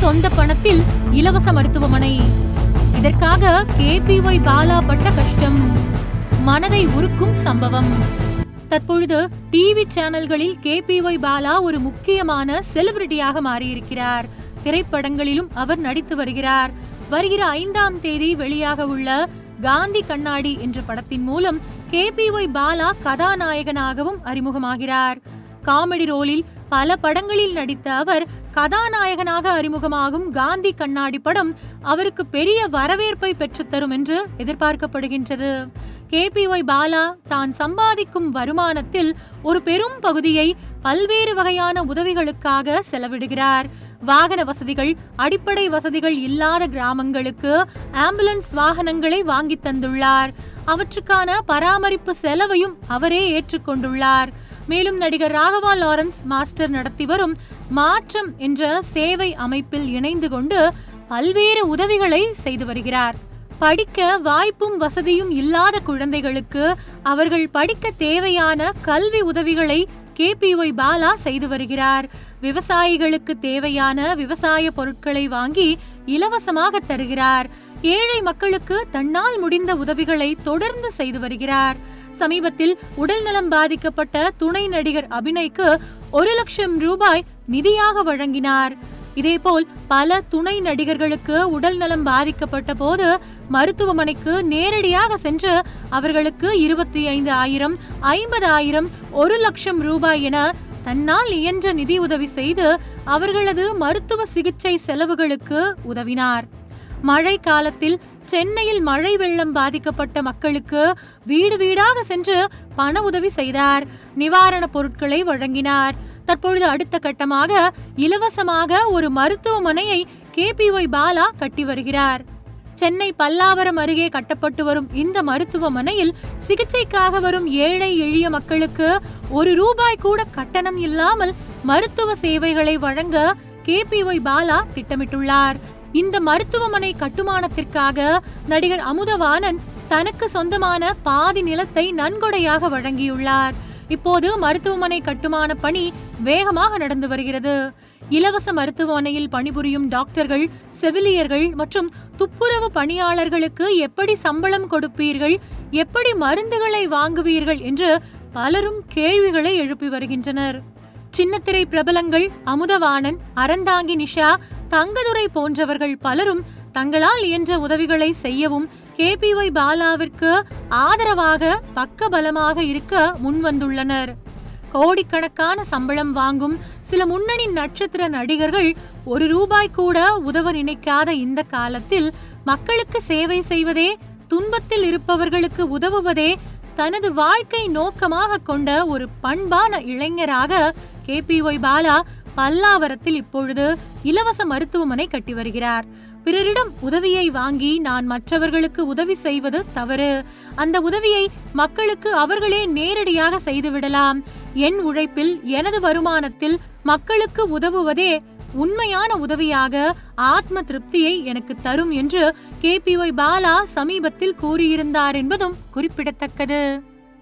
சொந்த பணத்தில் இலவச மருத்துவமனை. இதற்காக கேபிஒய் பாலா பட்ட கஷ்டம். மனதை உருக்கும் சம்பவம். தற்பொழுது டிவி சேனல்களில் கேபிஒய் பாலா ஒரு முக்கியமான செலிபிரிட்டியாக மாறியிருக்கிறார். திரைப்படங்களிலும் அவர் நடித்து வருகிறார். வருகிற ஐந்தாம் தேதி வெளியாக உள்ள காந்தி கண்ணாடி என்ற படத்தின் மூலம் கேபிஒய் பாலா கதாநாயகனாகவும் அறிமுகமாகிறார். காமெடி ரோலில் பல படங்களில் நடித்த அவர் கதாநாயகனாக அறிமுகமாகும் காந்தி கண்ணாடி படம் அவருக்கு பெரிய வரவேற்பை பெற்றுத்தரும் என்று எதிர்பார்க்கப்படுகின்றது. கேபிஒய் பாலா தான் சம்பாதிக்கும் வருமானத்தில் ஒரு பெரும் பகுதியை பல்வேறு வகையான உதவிகளுக்காக செலவிடுகிறார். வாகன வசதிகள் அடிப்படை வசதிகள் இல்லாத கிராமங்களுக்கு ஆம்புலன்ஸ் வாகனங்களை வாங்கி தந்துள்ளார். அவற்றுக்கான பராமரிப்பு செலவையும் அவரே ஏற்றுக்கொண்டுள்ளார். மேலும் நடிகர் ராகவா லாரன்ஸ் மாஸ்டர் நடத்தி வரும் மாற்றம் என்ற சேவை அமைப்பில் இணைந்து கொண்டு பல்வேறு உதவிகளை செய்து வருகிறார். படிக்க வாய்ப்பும் வசதியும் இல்லாத குழந்தைகளுக்கு அவர்கள் படிக்க தேவையான கல்வி உதவிகளை கேபிஒய் பாலா செய்து வருகிறார். விவசாயிகளுக்கு தேவையான விவசாய பொருட்களை வாங்கி இலவசமாக தருகிறார். ஏழை மக்களுக்கு தன்னால் முடிந்த உதவிகளை தொடர்ந்து செய்து வருகிறார். சமீபத்தில் உடல் நலம் பாதிக்கப்பட்ட துணை நடிகர் அபிநய்க்கு ஒரு லட்சம் ரூபாய் நிதியாக வழங்கினார். இதேபோல் பல துணை நடிகர்களுக்கு உடல் நலம் பாதிக்கப்பட்ட போது மருத்துவமனைக்கு நேரடியாக சென்று அவர்களுக்கு இருபத்தி ஐந்து ஆயிரம் ஐம்பது ஆயிரம் ஒரு லட்சம் ரூபாய் என தன்னால் இயன்ற நிதி உதவி செய்து அவர்களது மருத்துவ சிகிச்சை செலவுகளுக்கு உதவினார். மழை காலத்தில் சென்னையில் மழை வெள்ளம் பாதிக்கப்பட்ட மக்களுக்கு வீடு வீடாக சென்று பண உதவி செய்தார். நிவாரணப் பொருட்களை வழங்கினார். தற்பொழுது அடுத்த கட்டமாக இலவசமாக ஒரு மருத்துவமனையை கேபிஒய் பாலா கட்டி வருகிறார். சென்னை பல்லாவரம் அருகே கட்டப்பட்டு வரும் இந்த மருத்துவமனையில் சிகிச்சைக்காக வரும் ஏழை எளிய மக்களுக்கு ஒரு ரூபாய் கூட கட்டணம் இல்லாமல் மருத்துவ சேவைகளை வழங்க கேபிஒய் பாலா திட்டமிட்டுள்ளார். இந்த மருத்துவமனை கட்டுமானத்திற்காக நடிகர் அமுதவாணன் தனக்கு சொந்தமான பாதி நிலத்தை நன்கொடையாக வழங்கியுள்ளார். இப்போது மருத்துவமனை கட்டுமான பணி வேகமாக நடந்து வருகிறது. இலவச மருத்துவமனையில் பணிபுரியும் டாக்டர்கள் செவிலியர்கள் மற்றும் துப்புரவு பணியாளர்களுக்கு எப்படி சம்பளம் கொடுப்பீர்கள் எப்படி மருந்துகளை வாங்குவீர்கள் என்று பலரும் கேள்விகளை எழுப்பி வருகின்றனர். சின்னத்திரை பிரபலங்கள் அமுதவாணன் அறந்தாங்கி நிஷா தங்கதுரை போன்றவர்கள் பலரும் தங்களால் இயன்ற உதவிகளை செய்யவும் கேபிஒய் பாலாவிற்கு ஆதரவாக பக்கபலமாக இருக்க முன்வந்துள்ளனர். கோடிக்கணக்கான சம்பளம் வாங்கும் சில முன்னணி நட்சத்திர நடிகர்கள் ஒரு ரூபாய் கூட உதவ நினைக்காத இந்த காலத்தில் மக்களுக்கு சேவை செய்வதே துன்பத்தில் இருப்பவர்களுக்கு உதவுவதே தனது வாழ்க்கை நோக்கமாக கொண்ட ஒரு பண்பான இளைஞராக கேபிஒய் பாலா பல்லாவரத்தில் இப்பொழுது இலவச மருத்துவமனை கட்டி வருகிறார். பிறரிடம் உதவியை வாங்கி நான் மற்றவர்களுக்கு உதவி செய்வது தவறு. அந்த உதவியை மக்களுக்கு அவர்களே நேரடியாக செய்துவிடலாம். என் உழைப்பில் எனது வருமானத்தில் மக்களுக்கு உதவுவதே உண்மையான உதவியாக ஆத்ம திருப்தியை எனக்கு தரும் என்று கேபிஒய் பாலா சமீபத்தில் கூறியிருந்தார் என்பதும் குறிப்பிடத்தக்கது.